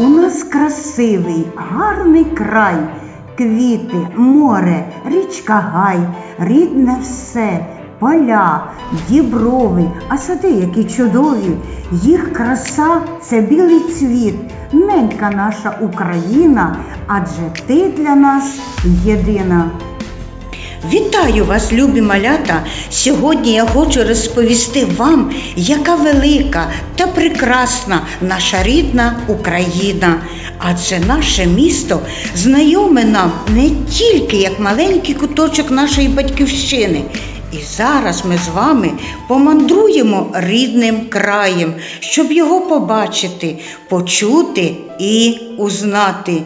У нас красивий, гарний край, квіти, море, річка гай, рідне все, поля, діброви, а сади, які чудові, їх краса це білий цвіт, ненька наша Україна, адже ти для нас єдина. Вітаю вас, любі малята! Сьогодні я хочу розповісти вам, яка велика та прекрасна наша рідна Україна. Адже наше місто знайоме нам не тільки як маленький куточок нашої батьківщини. І зараз ми з вами помандруємо рідним краєм, щоб його побачити, почути і узнати.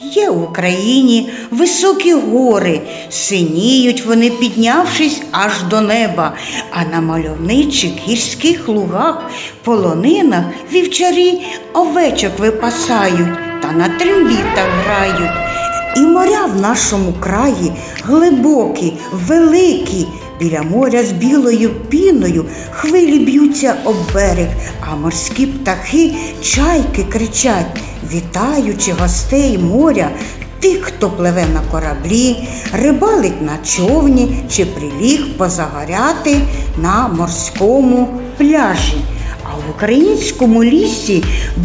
Є в Україні високі гори, синіють вони, піднявшись аж до неба, а на мальовничих гірських лугах, полонинах вівчарі овечок випасають та на трембітах грають. І моря в нашому краї глибокі, великі. Біля моря з білою піною хвилі б'ються об берег, а морські птахи чайки кричать, вітаючи гостей моря, тих, хто пливе на кораблі, рибалить на човні чи приліг позагоряти на морському пляжі. А в українському лісі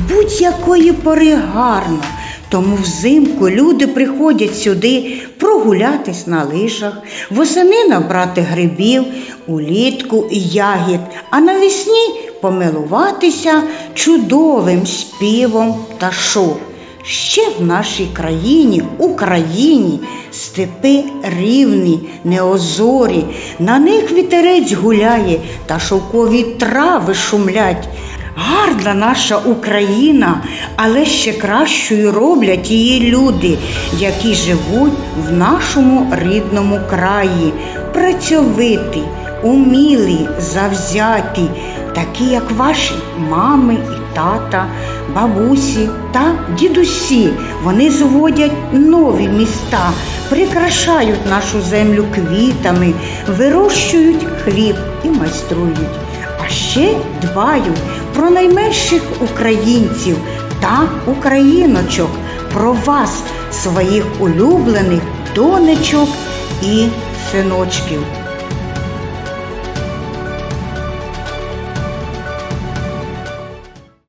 будь-якої пори гарно. Тому взимку люди приходять сюди прогулятись на лижах, восени набрати грибів, улітку ягід, а навесні помилуватися чудовим співом пташок. Ще в нашій країні, Україні, степи рівні, неозорі, на них вітерець гуляє та шовкові трави шумлять. Гарна наша Україна, але ще кращою роблять її люди, які живуть в нашому рідному краї, працьовиті, умілі, завзяті, такі, як ваші мами і тата, бабусі та дідусі. Вони зводять нові міста, прикрашають нашу землю квітами, вирощують хліб і майструють а ще дбають про найменших українців та україночок, про вас, своїх улюблених донечок і синочків.